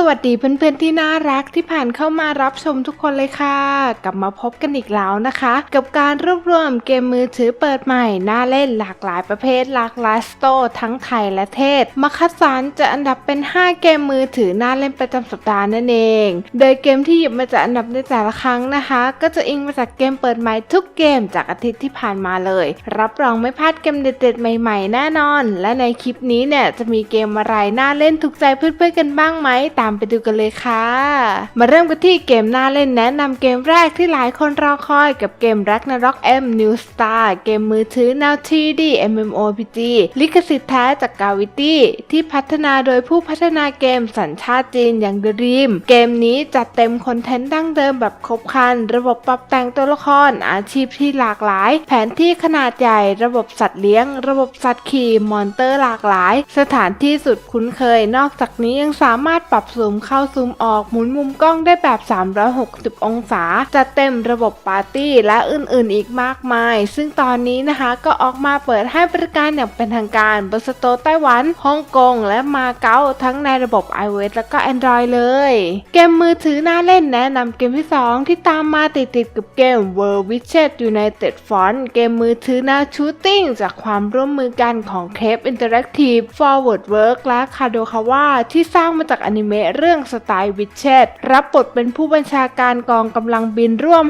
สวัสดีเพื่อนๆที่น่ารักที่ผ่านเข้ามารับชมทุกคนเลยค่ะ กลับมาพบกันอีกแล้วนะคะ กับการรวบรวมเกมมือถือเปิดใหม่น่าเล่นหลากหลายประเภทหลากหลายสโตร์ทั้งไทยและเทศ มาคัดสรรจะอันดับเป็น 5 เกมมือถือน่าเล่นประจำสัปดาห์นั่นเอง โดยเกมที่หยิบมาจากอันดับในแต่ละครั้งนะคะ ก็จะอิงมาจากเกมเปิดใหม่ทุกเกมจากอาทิตย์ที่ผ่านมาเลย รับรองไม่พลาดเกมเด็ดๆ ใหม่ๆแน่นอน และในคลิปนี้เนี่ยจะมีเกมอะไรน่าเล่นถูกใจเพื่อนๆกันบ้างไหมตามไปดูกันเลยค่ะ มาเริ่มกันที่เกมน่าเล่นแนะนำเกมแรกที่หลายคนรอคอยกับเกม Ragnarok M New Star เกมมือถือแนว 3D MMORPG ลิขสิทธิ์แท้จากกาวิตี้ที่พัฒนาโดยผู้พัฒนาเกมสัญชาติจีนอย่าง The Dream เกมนี้จัดเต็มคอนเทนต์ดั้งเดิมแบบครบครัน ระบบปรับแต่งตัวละคร อาชีพที่หลากหลาย แผนที่ขนาดใหญ่ ระบบสัตว์เลี้ยง ระบบสัตว์ขี่ มอนเตอร์หลากหลาย สถานที่สุดคุ้นเคย นอกจากนี้ยังสามารถปรับซูมเข้าซูมออกหมุนมุมกล้องได้แบบ 360 องศาจัดเต็มระบบปาร์ตี้และอื่นๆ อีกมากมาย ซึ่งตอนนี้นะคะก็ออกมาเปิดให้บริการอย่างเป็นทางการบนสโตรไต้หวันฮ่องกงและมาเก๊าทั้งในระบบ iOS แล้วก็ Android เลย เกมมือถือน่าเล่นแนะนำเกมที่ 2 ที่ตามมาติดๆกับเกม World Witcher United Front เกมมือถือแนวชูตติ้งจากความร่วมมือกันของ Cape Interactive Forward Work และ Kadokawa ที่สร้างมาจากอนิเมะเรื่องสไตล์วิเชตรับบทเป็นผู้บัญชาการกองกำลังบินร่วม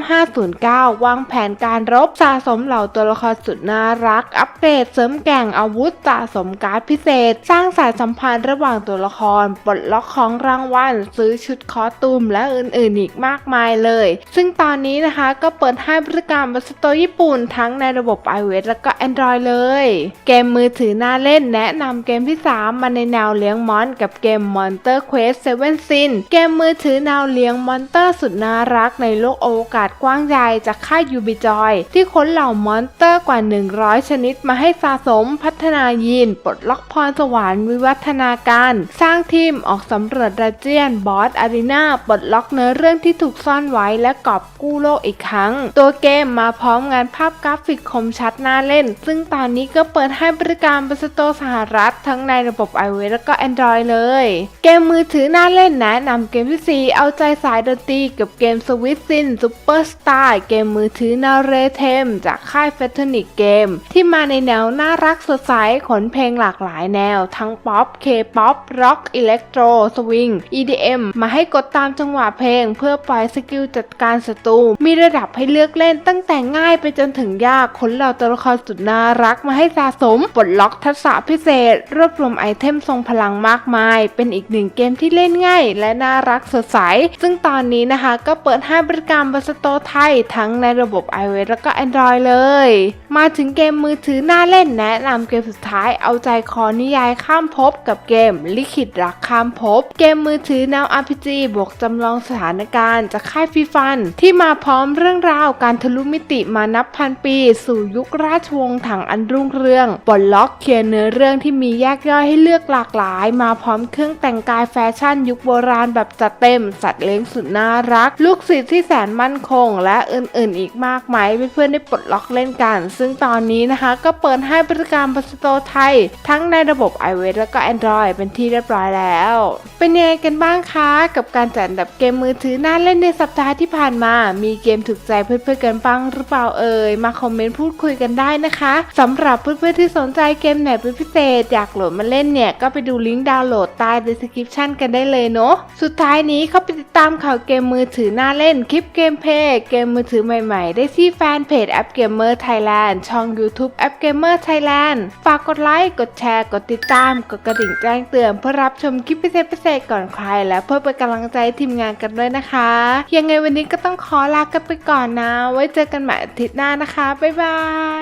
509 วางแผนการรบสะสมเหล่าตัวละครสุดน่ารัก อัปเกรดเสริมแก่งอาวุธสะสมการ์ดพิเศษ สร้างสายสัมพันธ์ระหว่างตัวละคร ปลดล็อกของรางวัล ซื้อชุดคอตูมและอื่นๆ อีกมากมายเลย ซึ่งตอนนี้นะคะก็เปิดให้บริการบนสตร์ญี่ปุ่นทั้งในระบบ iOS แล้วก็ Android เลย เกมมือถือน่าเล่นแนะนำเกมที่ 3 มาในแนวเลี้ยงมอนกับเกม Monster Quest 7 Sin เกมมือถือแนวเลี้ยงมอนเตอร์สุดน่ารักในโลกโอกาศกว้างใหญ่จากค่ายยูบิจอยที่ค้นเหล่ามอนเตอร์กว่า 100 ชนิดมาให้สะสมพัฒนายีน ปลดล็อกพรสวรรค์วิวัฒนาการ สร้างทีมออกสำรวจดันเจียนบอสอารีนาปลดล็อกเนื้อเรื่องที่ถูกซ่อนไว้และกอบกู้โลกอีกครั้ง ตัวเกมมาพร้อมงานภาพกราฟิกคมชัดน่าเล่น ซึ่งตอนนี้ก็เปิดให้บริการบนสโตร์สหรัฐ ทั้งในระบบ iOS แล้วก็ Android เลย เกมมือถือน่าเล่นแนะนำเกมที่ 4 เอาใจสายดนตรีกับเกม Sweet Sin Super Star เกมมือถือนวเรเทม จากค่าย f a t o n i c Game ที่มาในแนวน่ารักสดใสขนเพลงหลากหลายแนว ทั้งป๊อป K-POP ร็อกอิเล็กโทรสวิง EDM มาให้กดตามจังหวะเพลง เพื่อปล่อยสกิลจัดการศัตรูมีระดับให้เลือกเล่นตั้งแต่ง่ายไปจนถึงยากขนเหล่าตัวละครสุดน่ารักมาให้สะสมปลดล็อกทักษะพิเศษ รวบรวมไอเทมทรงพลังมากมาย เป็นอีกหนึ่งเกมที่เล่นง่าย และน่ารักสดใส ซึ่งตอนนี้นะคะ ก็เปิดให้บริการบนสตร์ไทย ทั้งในระบบ iOS แล้วก็ Android เลย มาถึงเกมมือถือน่าเล่นแนะนำเกมสุดท้ายเอาใจคอนิยายข้ามภพกับเกมลิขิตรักข้ามภพเกมมือถือแนว RPG บวกจำลองสถานการณ์จากค่ายฟีฟัน ที่มาพร้อมเรื่องราวการทะลุมิติมานับพันปี สู่ยุคราชวงศ์ถังอันรุ่งเรืองปลดล็อกเคลียร์เนื้อเรื่องที่มีแยกย่อยให้เลือกหลากหลาย มาพร้อมเครื่องแต่งกายแฟชั่นยุคโบราณแบบจัดเต็ม สัตว์เลี้ยงสุดน่ารัก ลูกศิษย์ที่แสนมั่นคง และอื่นๆ อีกมากมายเพื่อนๆได้ปลดล็อกเล่นกัน ซึ่งตอนนี้นะคะ ก็เปิดให้บริการบนสโตไทย ทั้งในระบบ iOS แล้วก็ Android เป็นที่เรียบร้อยแล้ว เป็นยังไงกันบ้างคะ กับการจัดอันดับเกมมือถือน่าเล่นในสัปดาห์ที่ผ่านมา มีเกมถูกใจเพื่อนๆกันบ้างหรือเปล่าเอ่ยมาคอมเมนต์พูดคุยกันได้นะคะสำหรับเพื่อนๆที่สนใจเกมไหนเป็นพิเศษ อยากโหลดมาเล่นเนี่ยก็ไปดูลิงก์ดาวน์โหลดใต้ description กันได้เลยเนาะ สุดท้ายนี้เข้าไปติดตามข่าวเกมมือถือน่าเล่น คลิปเกมเพลย์เกมมือถือใหม่ๆ ได้ที่แฟนเพจแอปเกมเมอร์ไทยแลนด์ช่อง YouTube แอปเกมเมอร์ไทยแลนด์ฝากกดไลค์ กดแชร์ กดติดตาม กดกระดิ่งแจ้งเตือนเพื่อรับชมคลิปพิเศษพิเศษก่อนใคร และเพื่อเป็นกำลังใจทีมงานกันด้วยนะคะ ยังไงวันนี้ก็ต้องขอลากันไปก่อนนะ ไว้เจอกันใหม่อาทิตย์หน้านะคะ บ๊ายบา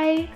ย